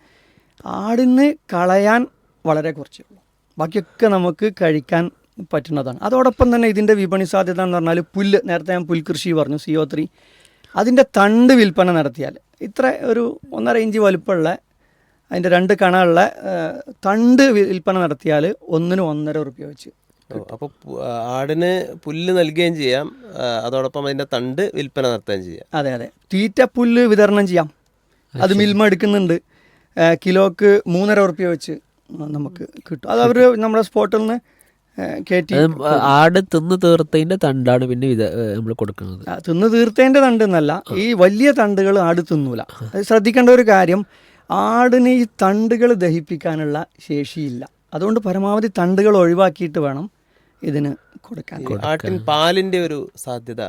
ആടിന് കളയാൻ വളരെ കുറച്ചേ ഉള്ളൂ. ബാക്കിയൊക്കെ നമുക്ക് കഴിക്കാൻ പറ്റുന്നതാണ്. അതോടൊപ്പം തന്നെ ഇതിന്റെ വിപണി സാധ്യത എന്ന് പറഞ്ഞാൽ പുല്ല് നേരത്തെ ഞാൻ പുൽകൃഷി പറഞ്ഞു സി ഒ ത്രീ അതിന്റെ തണ്ട് വിൽപ്പന നടത്തിയാൽ ഇത്ര ഒരു ഒന്നര ഇഞ്ച് വലുപ്പമുള്ള അതിന്റെ രണ്ട് കണമുള്ള തണ്ട് വിൽപ്പന നടത്തിയാൽ ഒന്നിന് ഒന്നര റുപ്യ വെച്ച് അപ്പോൾ ആടിന് പുല്ല് നൽകുകയും ചെയ്യാം അതോടൊപ്പം അതിന്റെ തണ്ട് വിൽപ്പന നടത്തുകയും ചെയ്യാം. അതെ അതെ. തീറ്റ പുല്ല് വിതരണം ചെയ്യാം. അത് മിൽമ എടുക്കുന്നുണ്ട്. കിലോക്ക് മൂന്നര ഉറുപ്പ്യ വെച്ച് നമുക്ക് കിട്ടും. അത് അവർ നമ്മുടെ സ്പോട്ടിൽ നിന്ന് കയറ്റി ആട് തിന്ന് തീർത്തതിന്റെ തണ്ടാണ് പിന്നെ ഇത് നമ്മൾ കൊടുക്കുന്നത്. തിന്ന് തീർത്തതിന്റെ തണ്ട് എന്നല്ല ഈ വലിയ തണ്ടുകൾ ആട് തിന്നൂല. അത് ശ്രദ്ധിക്കേണ്ട ഒരു കാര്യം ആടിന് ഈ തണ്ടുകൾ ദഹിപ്പിക്കാനുള്ള ശേഷിയില്ല. അതുകൊണ്ട് പരമാവധി തണ്ടുകൾ ഒഴിവാക്കിയിട്ട് വേണം ഇതിന് കൊടുക്കാൻ. ആട്ടിൻ പാലിന്റെ ഒരു സാധ്യത.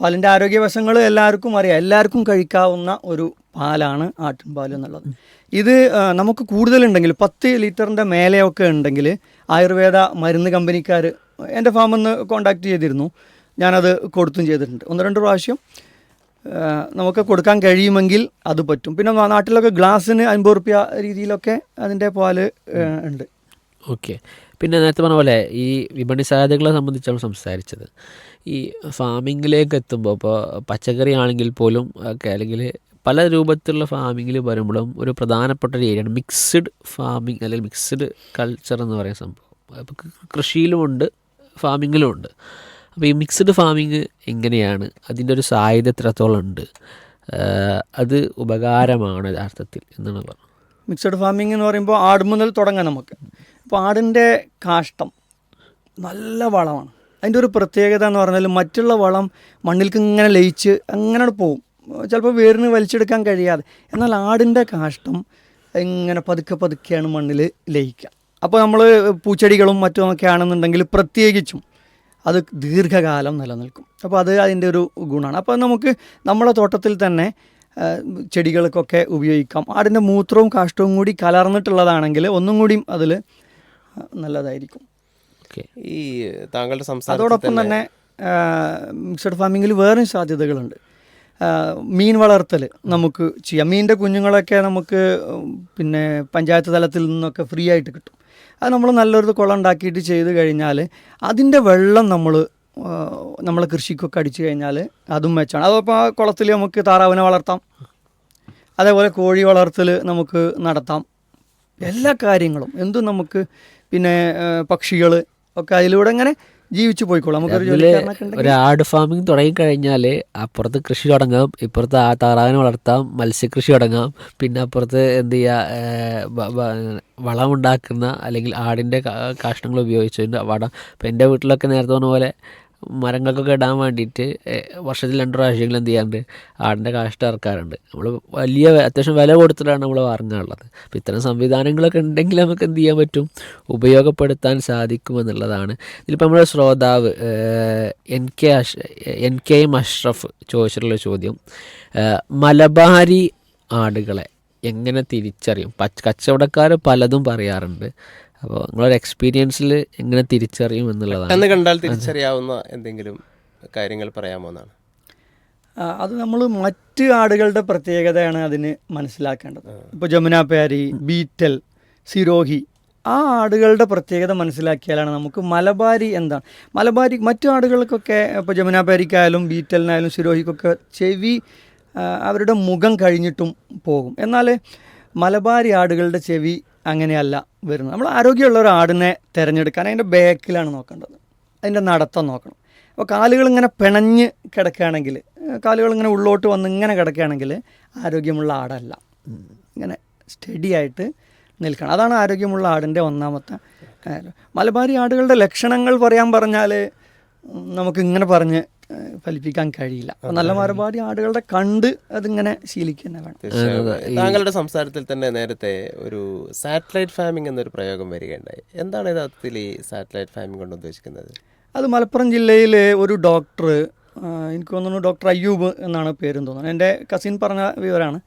പാലിന്റെ ആരോഗ്യവശങ്ങൾ എല്ലാവർക്കും അറിയാം. എല്ലാവർക്കും കഴിക്കാവുന്ന ഒരു പാലാണ് ആട്ടിൻപാൽ എന്നുള്ളത്. ഇത് നമുക്ക് കൂടുതലുണ്ടെങ്കിൽ പത്ത് ലിറ്ററിന്റെ മേലെയൊക്കെ ഉണ്ടെങ്കിൽ ആയുർവേദ മരുന്ന് കമ്പനിക്കാർ എന്റെ ഫാമിൽ കോണ്ടാക്ട് ചെയ്തിരുന്നു. ഞാനത് കൊടുത്തും ചെയ്തിട്ടുണ്ട്. ഒന്ന് രണ്ട് പ്രാവശ്യം നമുക്ക് കൊടുക്കാൻ കഴിയുമെങ്കിൽ അത് പറ്റും. പിന്നെ നാട്ടിലൊക്കെ ഗ്ലാസ്സിന് അൻപത് റുപ്യ രീതിയിലൊക്കെ അതിന്റെ പാൽ ഉണ്ട്. ഓക്കെ. പിന്നെ നേരത്തെ പറഞ്ഞ പോലെ ഈ വിപണി സാധ്യതകളെ സംബന്ധിച്ചാണ് സംസാരിച്ചത്. ഈ ഫാമിങ്ങിലേക്ക് എത്തുമ്പോൾ ഇപ്പോൾ പച്ചക്കറി ആണെങ്കിൽ പോലും ഒക്കെ അല്ലെങ്കിൽ പല രൂപത്തിലുള്ള ഫാമിങ്ങിൽ വരുമ്പോഴും ഒരു പ്രധാനപ്പെട്ട ഒരു ഏരിയയാണ് മിക്സ്ഡ് ഫാമിംഗ് അല്ലെങ്കിൽ മിക്സ്ഡ് കൾച്ചർ എന്ന് പറയുന്ന സംഭവം. അപ്പോൾ കൃഷിയിലുമുണ്ട് ഫാമിങ്ങിലും ഉണ്ട് അപ്പോൾ ഈ മിക്സ്ഡ് ഫാമിങ് എങ്ങനെയാണ്? അതിന്റെ ഒരു സാധ്യത എത്രത്തോളം ഉണ്ട്? അത് ഉപകാരമാണ് യഥാർത്ഥത്തിൽ എന്നാണ് പറഞ്ഞത് മിക്സഡ് ഫാമിംഗ് എന്ന് പറയുമ്പോൾ ആട് മുതൽ തുടങ്ങാം നമുക്ക്. അപ്പോൾ ആടിന്റെ കാഷ്ടം നല്ല വളമാണ്. അതിന്റെ ഒരു പ്രത്യേകത എന്ന് പറഞ്ഞാൽ മറ്റുള്ള വളം മണ്ണിൽക്ക് ഇങ്ങനെ ലയിച്ച് അങ്ങനെ പോകും ചിലപ്പോൾ വേരിന് വലിച്ചെടുക്കാൻ കഴിയാതെ. എന്നാൽ ആടിന്റെ കാഷ്ടം ഇങ്ങനെ പതുക്കെ പതുക്കെയാണ് മണ്ണിൽ ലയിക്കുക. അപ്പോൾ നമ്മൾ പൂച്ചെടികളും മറ്റുമൊക്കെ ആണെന്നുണ്ടെങ്കിൽ പ്രത്യേകിച്ചും അത് ദീർഘകാലം നിലനിൽക്കും. അപ്പോൾ അത് അതിന്റെ ഒരു ഗുണമാണ്. അപ്പോൾ നമുക്ക് നമ്മുടെ തോട്ടത്തിൽ തന്നെ ചെടികൾക്കൊക്കെ ഉപയോഗിക്കാം. ആടിന്റെ മൂത്രവും കാഷ്ടവും കൂടി കലർന്നിട്ടുള്ളതാണെങ്കിൽ ഒന്നും കൂടിയും അതിൽ നല്ലതായിരിക്കും. ഈ താങ്കളുടെ സംസാരം അതോടൊപ്പം തന്നെ മിക്സഡ് ഫാമിങ്ങിൽ വേറെയും സാധ്യതകളുണ്ട്. മീൻ വളർത്തൽ നമുക്ക് ചെയ്യാം. മീനിന്റെ കുഞ്ഞുങ്ങളൊക്കെ നമുക്ക് പിന്നെ പഞ്ചായത്ത് തലത്തിൽ നിന്നൊക്കെ ഫ്രീ ആയിട്ട് കിട്ടും. അത് നമ്മൾ നല്ലൊരു കുളം ഉണ്ടാക്കിയിട്ട് ചെയ്ത് കഴിഞ്ഞാൽ അതിന്റെ വെള്ളം നമ്മൾ നമ്മളെ കൃഷിക്കൊക്കെ അടിച്ചു കഴിഞ്ഞാൽ അതും മെച്ചാണ് അതപ്പോൾ ആ കുളത്തിൽ നമുക്ക് താറാവിനെ വളർത്താം. അതേപോലെ കോഴി വളർത്തൽ നമുക്ക് നടത്താം. എല്ലാ കാര്യങ്ങളും എന്തും നമുക്ക് പിന്നെ പക്ഷികൾ ഒക്കെ അതിലൂടെ ഇങ്ങനെ ജീവിച്ചു പോയിക്കോളാം. ജോലിക്കാരനൊക്കെ ഒരു ആട് ഫാമിംഗ് തുടങ്ങിക്കഴിഞ്ഞാൽ അപ്പുറത്ത് കൃഷി തുടങ്ങാം ഇപ്പുറത്ത് ആ താറാവിനെ വളർത്താം മത്സ്യകൃഷി തുടങ്ങാം. പിന്നെ അപ്പുറത്ത് എന്ത് ചെയ്യുക വളം ഉണ്ടാക്കുന്ന അല്ലെങ്കിൽ ആടിന്റെ കാഷ്ടങ്ങൾ ഉപയോഗിച്ചതിന്റെ വടം ഇപ്പം എന്റെ വീട്ടിലൊക്കെ നേരത്തെ പറഞ്ഞ പോലെ മരങ്ങൾക്കൊക്കെ ഇടാൻ വേണ്ടിയിട്ട് വർഷത്തിൽ രണ്ട് പ്രാവശ്യമെങ്കിലും എന്ത് ചെയ്യാറുണ്ട്? ആടിന്റെ കാഷ്ടം ഇറക്കാറുണ്ട്. നമ്മൾ വലിയ അത്യാവശ്യം വില കൊടുത്തിട്ടാണ് നമ്മൾ വാങ്ങാറുള്ളത്. അപ്പോൾ ഇത്തരം സംവിധാനങ്ങളൊക്കെ ഉണ്ടെങ്കിൽ നമുക്ക് എന്ത് ചെയ്യാൻ പറ്റും? ഉപയോഗപ്പെടുത്താൻ സാധിക്കുമെന്നുള്ളതാണ് ഇതിലിപ്പോൾ നമ്മുടെ ശ്രോതാവ് എൻ കെ അഷ് എൻ കെ എം അഷ്റഫ് ചോദിച്ചിട്ടുള്ള ചോദ്യം. മലബാരി ആടുകളെ എങ്ങനെ തിരിച്ചറിയും? പച്ച കച്ചവടക്കാർ പലതും പറയാറുണ്ട്. അപ്പോൾ നിങ്ങളൊരു എക്സ്പീരിയൻസിൽ എങ്ങനെ തിരിച്ചറിയും എന്നുള്ളതാണ്. എന്ന് കണ്ടാൽ തിരിച്ചറിയാവുന്ന എന്തെങ്കിലും കാര്യങ്ങൾ പറയാമോ എന്നാണ്? അത് നമ്മൾ മറ്റ് ആടുകളുടെ പ്രത്യേകതയാണ് അതിന് മനസ്സിലാക്കേണ്ടത്. ഇപ്പോൾ ജമുന പ്യാരി ബീറ്റൽ സിരോഹി ആ ആടുകളുടെ പ്രത്യേകത മനസ്സിലാക്കിയാലാണ് നമുക്ക് മലബാരി എന്താണ്. മലബാരി മറ്റു ആടുകൾക്കൊക്കെ ഇപ്പോൾ ജമുന പ്യാരിക്കായാലും ബീറ്റലിനായാലും സിരോഹിക്കൊക്കെ ചെവി അവരുടെ മുഖം കഴിഞ്ഞിട്ടും പോകും. എന്നാൽ മലബാരി ആടുകളുടെ ചെവി അങ്ങനെയല്ല വരുന്നത്. നമ്മൾ ആരോഗ്യമുള്ള ഒരു ആടിനെ തിരഞ്ഞെടുക്കാൻ അതിന്റെ ബാക്കിലാണ് നോക്കേണ്ടത്. അതിന്റെ നടത്തം നോക്കണം. അപ്പോൾ കാലുകൾ ഇങ്ങനെ പിണഞ്ഞ് കിടക്കുകയാണെങ്കിൽ കാലുകൾ ഇങ്ങനെ ഉള്ളോട്ട് വന്ന് ഇങ്ങനെ കിടക്കുകയാണെങ്കിൽ ആരോഗ്യമുള്ള ആടല്ല. ഇങ്ങനെ സ്റ്റഡി ആയിട്ട് നിൽക്കണം. അതാണ് ആരോഗ്യമുള്ള ആടിന്റെ ഒന്നാമത്തെ കാര്യം. മലബാരി ആടുകളുടെ ലക്ഷണങ്ങൾ പറയാൻ പറഞ്ഞാൽ നമുക്ക് ഇങ്ങനെ പറഞ്ഞ് ഫലിപ്പിക്കാൻ കഴിയില്ല. അപ്പോൾ നല്ല മറുപാടി ആടുകളുടെ കണ്ട് അതിങ്ങനെ ശീലിക്കുക തന്നെ വേണം താങ്കളുടെ സംസാരത്തിൽ തന്നെ നേരത്തെ ഒരു സാറ്റലൈറ്റ് ഫാമിംഗ് എന്നൊരു പ്രയോഗം വരികയുണ്ടായി. എന്താണ് യഥാർത്ഥത്തിൽ ഈ സാറ്റലൈറ്റ് ഫാമിംഗ് കൊണ്ട് ഉദ്ദേശിക്കുന്നത്? അത് മലപ്പുറം ജില്ലയിലെ ഒരു ഡോക്ടർ എനിക്ക് തോന്നുന്നു ഡോക്ടർ അയ്യൂബ് എന്നാണ് പേരും തോന്നുന്നത്. എന്റെ കസിൻ പറഞ്ഞ വിവരമാണ്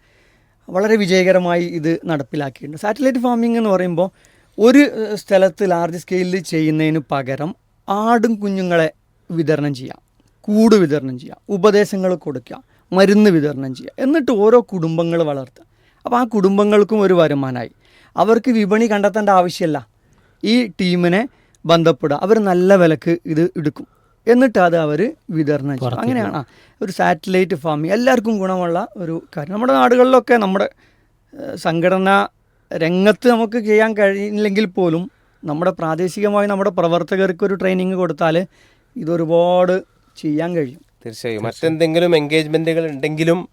വളരെ വിജയകരമായി ഇത് നടപ്പിലാക്കിയിട്ടുണ്ട്. സാറ്റലൈറ്റ് ഫാമിംഗ് എന്ന് പറയുമ്പോൾ ഒരു സ്ഥലത്ത് ലാർജ് സ്കെയിലിൽ ചെയ്യുന്നതിന് പകരം ആടും കുഞ്ഞുങ്ങളെ വിതരണം ചെയ്യാം. കൂട് വിതരണം ചെയ്യുക ഉപദേശങ്ങൾ കൊടുക്കുക മരുന്ന് വിതരണം ചെയ്യുക എന്നിട്ട് ഓരോ കുടുംബങ്ങൾ വളർത്തുക. അപ്പോൾ ആ കുടുംബങ്ങൾക്കും ഒരു വരുമാനമായി. അവർക്ക് വിപണി കണ്ടെത്തേണ്ട ആവശ്യമില്ല. ഈ ടീമിനെ ബന്ധപ്പെടുക. അവർ നല്ല വിലക്ക് ഇത് എടുക്കും. എന്നിട്ട് അത് അവർ വിതരണം ചെയ്യും. അങ്ങനെയാണ്. ഒരു സാറ്റലൈറ്റ് ഫാമിംഗ് എല്ലാവർക്കും ഗുണമുള്ള ഒരു കാര്യം. നമ്മുടെ നാടുകളിലൊക്കെ നമ്മുടെ സംഘടനാ രംഗത്ത് നമുക്ക് ചെയ്യാൻ കഴിയില്ലെങ്കിൽ പോലും നമ്മുടെ പ്രാദേശികമായി നമ്മുടെ പ്രവർത്തകർക്ക് ഒരു ട്രെയിനിങ് കൊടുത്താൽ ഇതൊരുപാട് ചെയ്യാൻ കഴിയും. തീർച്ചയായും. മറ്റെന്തെങ്കിലും എൻഗേജ്മെന്റുകൾ ഉണ്ടെങ്കിലും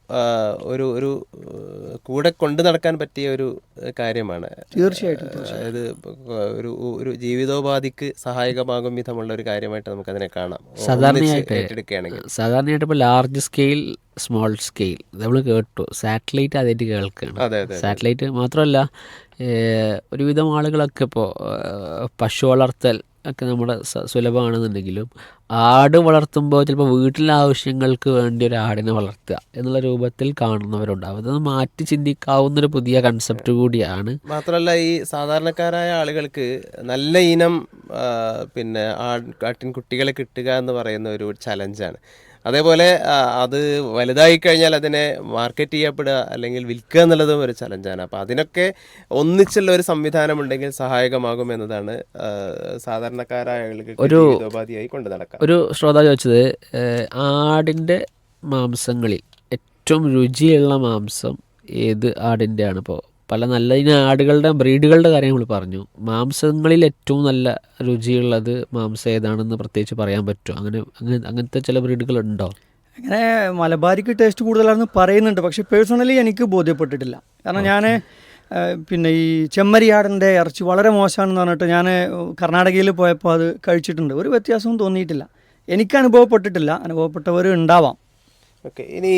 ഒരു ഒരു കൂടെ കൊണ്ടു നടക്കാൻ പറ്റിയ ഒരു കാര്യമാണ്. തീർച്ചയായിട്ടും അതായത് ഒരു ഒരു ജീവിതോപാധിക്ക് സഹായകമാകും വിധമുള്ള ഒരു കാര്യമായിട്ട് നമുക്ക് അതിനെ കാണാം സാധാരണയായിട്ട് ഏറ്റെടുക്കുകയാണെങ്കിൽ. സാധാരണയായിട്ട് ഇപ്പോൾ ലാർജ് സ്കെയിൽ സ്മോൾ സ്കെയിൽ നമ്മൾ കേട്ടു. സാറ്റലൈറ്റ് ആദ്യമായിട്ട് കേൾക്കുകയാണ് അതെ അതെ സാറ്റലൈറ്റ് മാത്രമല്ല ഒരുവിധം ആളുകളൊക്കെ ഇപ്പോൾ പശു വളർത്തൽ ഒക്കെ നമ്മുടെ സുലഭമാണെന്നുണ്ടെങ്കിലും ആട് വളർത്തുമ്പോൾ ചിലപ്പോൾ വീട്ടിലെ ആവശ്യങ്ങൾക്ക് വേണ്ടി ഒരു ആടിനെ വളർത്തുക എന്നുള്ള രൂപത്തിൽ കാണുന്നവരുണ്ടാവും. അതൊന്ന് മാറ്റി ചിന്തിക്കാവുന്നൊരു പുതിയ കൺസെപ്റ്റ് കൂടിയാണ്. മാത്രമല്ല ഈ സാധാരണക്കാരായ ആളുകൾക്ക് നല്ല ഇനം പിന്നെ ആട്ടിൻ കുട്ടികളെ കിട്ടുക എന്ന് പറയുന്ന ഒരു ചലഞ്ചാണ് അതേപോലെ അത് വലുതായി കഴിഞ്ഞാൽ അതിനെ മാർക്കറ്റ് ചെയ്യപ്പെടുക അല്ലെങ്കിൽ വിൽക്കുക എന്നുള്ളതും ഒരു ചലഞ്ചാണ്. അപ്പോൾ അതിനൊക്കെ ഒന്നിച്ചുള്ള ഒരു സംവിധാനം ഉണ്ടെങ്കിൽ സഹായകമാകും എന്നതാണ് സാധാരണക്കാരായ ഒരു- ഉപാധിയായി കൊണ്ട് നടക്കുക ഒരു ശ്രോതാവ് ചോദിച്ചത് ആടിന്റെ മാംസങ്ങളിൽ ഏറ്റവും രുചിയുള്ള മാംസം ഏത് ആടിന്റെ ആണ് ഇപ്പോൾ പല നല്ല ഇനം ആടുകളുടെ ബ്രീഡുകളുടെ കാര്യം നമ്മൾ പറഞ്ഞു. മാംസങ്ങളിൽ ഏറ്റവും നല്ല രുചിയുള്ളത് മാംസം ഏതാണെന്ന് പ്രത്യേകിച്ച് പറയാൻ പറ്റുമോ? അങ്ങനെ അങ്ങനെ അങ്ങനത്തെ ചില ബ്രീഡുകൾ ഉണ്ടോ അങ്ങനെ മലബാരിക്ക് ടേസ്റ്റ് കൂടുതലാണെന്ന് പറയുന്നുണ്ട്. പക്ഷെ പേഴ്സണലി എനിക്ക് ബോധ്യപ്പെട്ടിട്ടില്ല. കാരണം ഞാൻ പിന്നെ ഈ ചെമ്മരിയാടിന്റെ ഇറച്ചി വളരെ മോശമാണെന്ന് പറഞ്ഞിട്ട് ഞാൻ കർണാടകയിൽ പോയപ്പോൾ അത് കഴിച്ചിട്ടുണ്ട്. ഒരു വ്യത്യാസവും തോന്നിയിട്ടില്ല. എനിക്ക് അനുഭവപ്പെട്ടിട്ടില്ല. അനുഭവപ്പെട്ടവർ ഉണ്ടാവാം. ഓക്കെ ഇനി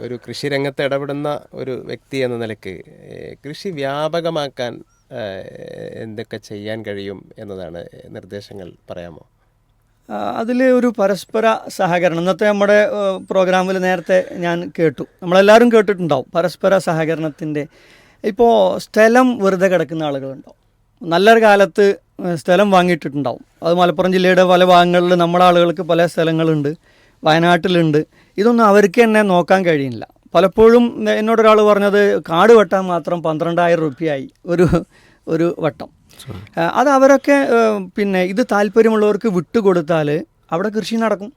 ഒരു കൃഷി രംഗത്ത് ഇടപെടുന്ന ഒരു വ്യക്തി എന്ന നിലയ്ക്ക് കൃഷി വ്യാപകമാക്കാൻ എന്തൊക്കെ ചെയ്യാൻ കഴിയും എന്നതാണ് നിർദ്ദേശങ്ങൾ പറയാമോ? അതിൽ ഒരു പരസ്പര സഹകരണം. ഇന്നത്തെ നമ്മുടെ പ്രോഗ്രാമിൽ നേരത്തെ ഞാൻ കേട്ടു. നമ്മളെല്ലാവരും കേട്ടിട്ടുണ്ടാവും പരസ്പര സഹകരണത്തിന്റെ ഇപ്പോൾ സ്ഥലം വെറുതെ കിടക്കുന്ന ആളുകളുണ്ടാവും. നല്ലൊരു കാലത്ത് സ്ഥലം വാങ്ങിയിട്ടുണ്ടാവും. അത് മലപ്പുറം ജില്ലയുടെ പല ഭാഗങ്ങളിൽ നമ്മുടെ ആളുകൾക്ക് പല സ്ഥലങ്ങളുണ്ട്. വയനാട്ടിലുണ്ട്. ഇതൊന്നും അവർക്ക് തന്നെ നോക്കാൻ കഴിയില്ല പലപ്പോഴും എന്നോടൊരാൾ പറഞ്ഞത് കാട് വെട്ടാൻ മാത്രം പന്ത്രണ്ടായിരം റുപ്യയായി ഒരു ഒരു വട്ടം. അത് അവരൊക്കെ പിന്നെ ഇത് താല്പര്യമുള്ളവർക്ക് വിട്ടുകൊടുത്താൽ അവിടെ കൃഷി നടക്കും.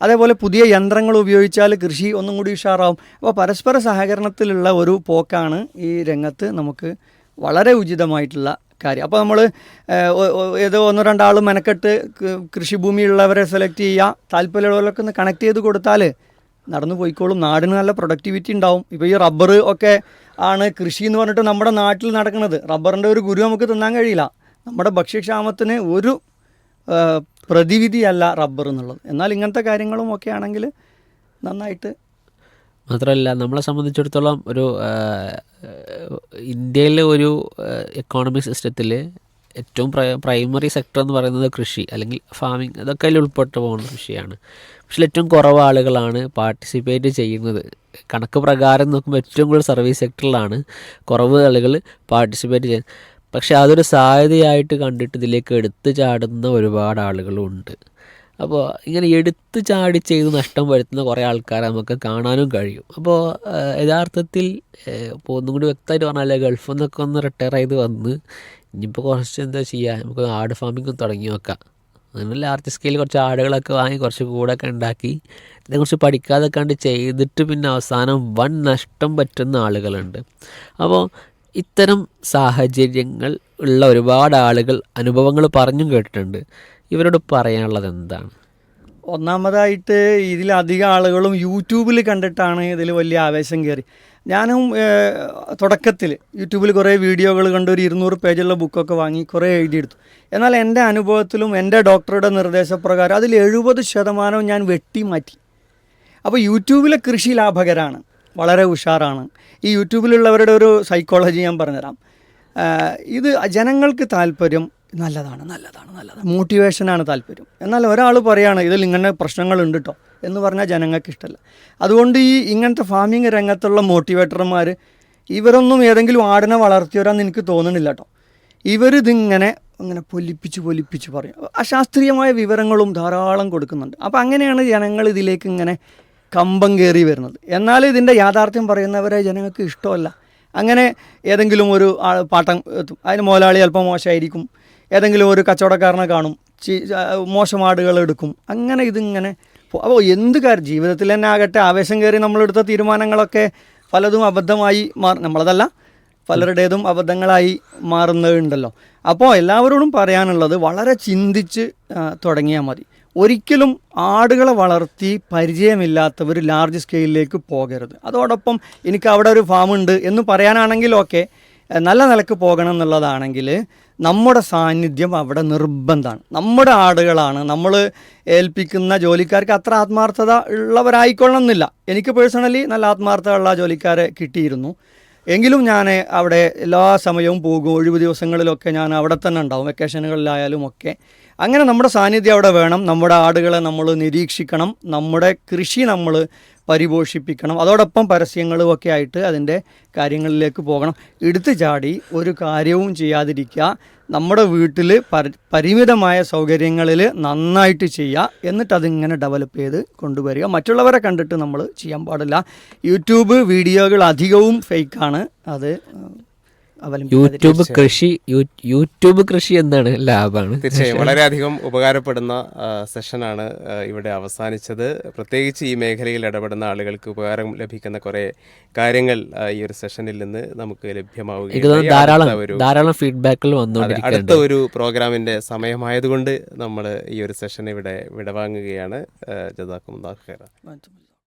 അതേപോലെ പുതിയ യന്ത്രങ്ങൾ ഉപയോഗിച്ചാൽ കൃഷി ഒന്നും കൂടി ഉഷാറാവും. അപ്പോൾ പരസ്പര സഹകരണത്തിലുള്ള ഒരു പോക്കാണ് ഈ രംഗത്ത് നമുക്ക് വളരെ ഉചിതമായിട്ടുള്ള കാര്യം. അപ്പോൾ നമ്മൾ ഏതോ ഒന്നോ രണ്ടാൾ മെനക്കെട്ട് കൃഷിഭൂമിയുള്ളവരെ സെലക്ട് ചെയ്യുക. താല്പര്യമുള്ളവരൊക്കെ ഒന്ന് കണക്ട് ചെയ്ത് കൊടുത്താൽ നടന്നു പോയിക്കോളും. നാടിന് നല്ല പ്രൊഡക്ടിവിറ്റി ഉണ്ടാവും. ഇപ്പോൾ ഈ റബ്ബർ ഒക്കെ ആണ് കൃഷി എന്ന് പറഞ്ഞിട്ട് നമ്മുടെ നാട്ടിൽ നടക്കുന്നത്. റബ്ബറിന്റെ ഒരു ഗുരു നമുക്ക് തിന്നാൻ കഴിയില്ല. നമ്മുടെ ഭക്ഷ്യക്ഷാമത്തിന് ഒരു പ്രതിവിധിയല്ല റബ്ബർ എന്നുള്ളത്. എന്നാൽ ഇങ്ങനത്തെ കാര്യങ്ങളും ഒക്കെ ആണെങ്കിൽ നന്നായിട്ട് മാത്രമല്ല നമ്മളെ സംബന്ധിച്ചിടത്തോളം ഒരു ഇന്ത്യയിലെ ഒരു എക്കോണമിക് സിസ്റ്റത്തിൽ ഏറ്റവും പ്രൈമറി സെക്ടർ എന്ന് പറയുന്നത് കൃഷി അല്ലെങ്കിൽ ഫാമിംഗ് അതൊക്കെ അതിൽ ഉൾപ്പെട്ട് പോകുന്ന വിഷയമാണ് പക്ഷേ ഏറ്റവും കുറവ് ആളുകളാണ് പാർട്ടിസിപ്പേറ്റ് ചെയ്യുന്നത്. കണക്ക് പ്രകാരം നോക്കുമ്പോൾ ഏറ്റവും കൂടുതൽ സർവീസ് സെക്ടറിലാണ് കുറവ് ആളുകൾ പാർട്ടിസിപ്പേറ്റ് ചെയ്യുന്നത്. പക്ഷേ അതൊരു സാധ്യതയായിട്ട് കണ്ടിട്ട് ഇതിലേക്ക് എടുത്തു ചാടുന്ന ഒരുപാട് ആളുകളുണ്ട്. അപ്പോൾ ഇങ്ങനെ എടുത്തു ചാടി ചെയ്ത് നഷ്ടം വരുത്തുന്ന കുറേ ആൾക്കാരെ നമുക്ക് കാണാനും കഴിയും. അപ്പോൾ യഥാർത്ഥത്തിൽ ഇപ്പോൾ ഒന്നും കൂടി വ്യക്തമായിട്ട് പറഞ്ഞാൽ ഗൾഫിൽ നിന്നൊക്കെ ഒന്ന് റിട്ടയർ ചെയ്ത് വന്ന് ഇനിയിപ്പോൾ കുറച്ച് എന്താ ചെയ്യുക നമുക്ക് ആട് ഫാമിംഗ് തുടങ്ങി നോക്കാം. അങ്ങനെ ലാർജ് സ്കെയിൽ കുറച്ച് ആടുകളൊക്കെ വാങ്ങി കുറച്ച് കൂടൊക്കെ ഉണ്ടാക്കി ഇതിനെക്കുറിച്ച് പഠിക്കാതെ കണ്ട് ചെയ്തിട്ട് പിന്നെ അവസാനം വൻ നഷ്ടം പറ്റുന്ന ആളുകളുണ്ട്. അപ്പോൾ ഇത്തരം സാഹചര്യങ്ങൾ ഉള്ള ഒരുപാട് ആളുകൾ അനുഭവങ്ങൾ പറഞ്ഞും കേട്ടിട്ടുണ്ട്. ഇവരോട് പറയാനുള്ളത് എന്താണ്? ഒന്നാമതായിട്ട് ഇതിലധികം ആളുകളും യൂട്യൂബിൽ കണ്ടിട്ടാണ് ഇതിൽ വലിയ ആവേശം കയറി. ഞാനും തുടക്കത്തിൽ യൂട്യൂബിൽ കുറേ വീഡിയോകൾ കണ്ട് ഒരു ഇരുന്നൂറ് പേജുള്ള ബുക്കൊക്കെ വാങ്ങി കുറേ എഴുതിയെടുത്തു. എന്നാൽ എന്റെ അനുഭവത്തിലും എന്റെ ഡോക്ടറുടെ നിർദ്ദേശപ്രകാരം അതിൽ എഴുപത് ശതമാനവും ഞാൻ വെട്ടി മാറ്റി. അപ്പോൾ യൂട്യൂബിലെ കൃഷി ലാഭകരമാണ് വളരെ ഉഷാറാണ്. ഈ യൂട്യൂബിലുള്ളവരുടെ ഒരു സൈക്കോളജി ഞാൻ പറഞ്ഞുതരാം. ഇത് ജനങ്ങൾക്ക് താല്പര്യം നല്ലതാണ് നല്ലതാണ് നല്ലതാണ്. മോട്ടിവേഷനാണ് താല്പര്യം. എന്നാൽ ഒരാൾ പറയുകയാണ് ഇതിൽ ഇങ്ങനെ പ്രശ്നങ്ങളുണ്ട് കേട്ടോ എന്ന് പറഞ്ഞാൽ ജനങ്ങൾക്ക് ഇഷ്ടമല്ല അതുകൊണ്ട് ഈ ഇങ്ങനത്തെ ഫാമിംഗ് രംഗത്തുള്ള മോട്ടിവേറ്റർമാർ ഇവരൊന്നും ഏതെങ്കിലും ആടിനെ വളർത്തിയവരാന്ന് എനിക്ക് തോന്നുന്നില്ല കേട്ടോ ഇവരിതിങ്ങനെ ഇങ്ങനെ പൊലിപ്പിച്ച് പൊലിപ്പിച്ച് പറയും. അശാസ്ത്രീയമായ വിവരങ്ങളും ധാരാളം കൊടുക്കുന്നുണ്ട്. അപ്പോൾ അങ്ങനെയാണ് ജനങ്ങൾ ഇതിലേക്ക് ഇങ്ങനെ കമ്പം കയറി വരുന്നത്. എന്നാൽ ഇതിന്റെ യാഥാർത്ഥ്യം പറയുന്നവരെ ജനങ്ങൾക്ക് ഇഷ്ടമല്ല. അങ്ങനെ ഏതെങ്കിലും ഒരു പാട്ടം എത്തും. അതിന് മുതലാളി അല്പം മോശമായിരിക്കും. ഏതെങ്കിലും ഒരു കച്ചവടക്കാരനെ കാണും മോശം ആടുകൾ എടുക്കും. അങ്ങനെ ഇതിങ്ങനെ അപ്പോൾ എന്ത് കാര്യം ജീവിതത്തിൽ തന്നെ ആകട്ടെ ആവേശം കയറി നമ്മളെടുത്ത തീരുമാനങ്ങളൊക്കെ പലതും അബദ്ധമായി മാറി നമ്മളതല്ല പലരുടേതും അബദ്ധങ്ങളായി മാറുന്നുണ്ടല്ലോ. അപ്പോൾ എല്ലാവരോടും പറയാനുള്ളത് വളരെ ചിന്തിച്ച് തുടങ്ങിയാൽ മതി. ഒരിക്കലും ആടുകളെ വളർത്തി പരിചയമില്ലാത്തവർ ലാർജ് സ്കെയിലിലേക്ക് പോകരുത്. അതോടൊപ്പം എനിക്ക് അവിടെ ഒരു ഫാമുണ്ട് എന്ന് പറയാനാണെങ്കിൽ ഓക്കെ നല്ല നിലയ്ക്ക് പോകണം എന്നുള്ളതാണെങ്കിൽ നമ്മുടെ സാന്നിധ്യം അവിടെ നിർബന്ധമാണ്. നമ്മുടെ ആടുകളാണ് നമ്മൾ ഏൽപ്പിക്കുന്ന ജോലിക്കാർക്ക് അത്ര ആത്മാർത്ഥത ഉള്ളവരായിക്കൊള്ളണം എന്നില്ല എനിക്ക് പേഴ്സണലി നല്ല ആത്മാർത്ഥതയുള്ള ജോലിക്കാരെ കിട്ടിയിരുന്നു. എങ്കിലും ഞാൻ അവിടെ എല്ലാ സമയവും പോകും. ഒഴിവ് ദിവസങ്ങളിലൊക്കെ ഞാൻ അവിടെ തന്നെ ഉണ്ടാവും. വെക്കേഷനുകളിലായാലും ഒക്കെ അങ്ങനെ നമ്മുടെ സാന്നിധ്യം അവിടെ വേണം. നമ്മുടെ ആടുകളെ നമ്മൾ നിരീക്ഷിക്കണം. നമ്മുടെ കൃഷി നമ്മൾ പരിപോഷിപ്പിക്കണം. അതോടൊപ്പം പരസ്യങ്ങളും ഒക്കെ ആയിട്ട് അതിന്റെ കാര്യങ്ങളിലേക്ക് പോകണം. എടുത്തു ചാടി ഒരു കാര്യവും ചെയ്യാതിരിക്കുക. നമ്മുടെ വീട്ടിൽ പരിമിതമായ സൗകര്യങ്ങളിൽ നന്നായിട്ട് ചെയ്യുക. എന്നിട്ട് അതിങ്ങനെ ഡെവലപ്പ് ചെയ്ത് കൊണ്ടുവരിക. മറ്റുള്ളവരെ കണ്ടിട്ട് നമ്മൾ ചെയ്യാൻ പാടില്ല. യൂട്യൂബ് വീഡിയോകൾ അധികവും ഫേക്കാണ് അത്. യൂട്യൂബ് കൃഷി യൂട്യൂബ് കൃഷി എന്നാണ് ലാഭമാണ് തീർച്ചയായും. വളരെയധികം ഉപകാരപ്പെടുന്ന സെഷനാണ് ഇവിടെ അവസാനിച്ചത്. പ്രത്യേകിച്ച് ഈ മേഖലയിൽ ഇടപെടുന്ന ആളുകൾക്ക് ഉപകാരം ലഭിക്കുന്ന കുറേ കാര്യങ്ങൾ ഈ ഒരു സെഷനിൽ നിന്ന് നമുക്ക് ലഭ്യമാവുകയും ധാരാളം ഫീഡ്ബാക്കിൽ അടുത്ത ഒരു പ്രോഗ്രാമിന്റെ സമയമായതുകൊണ്ട് നമ്മൾ ഈ ഒരു സെഷൻ ഇവിടെ വിടവാങ്ങുകയാണ് ജതാക്കും മനസ്സിലായി.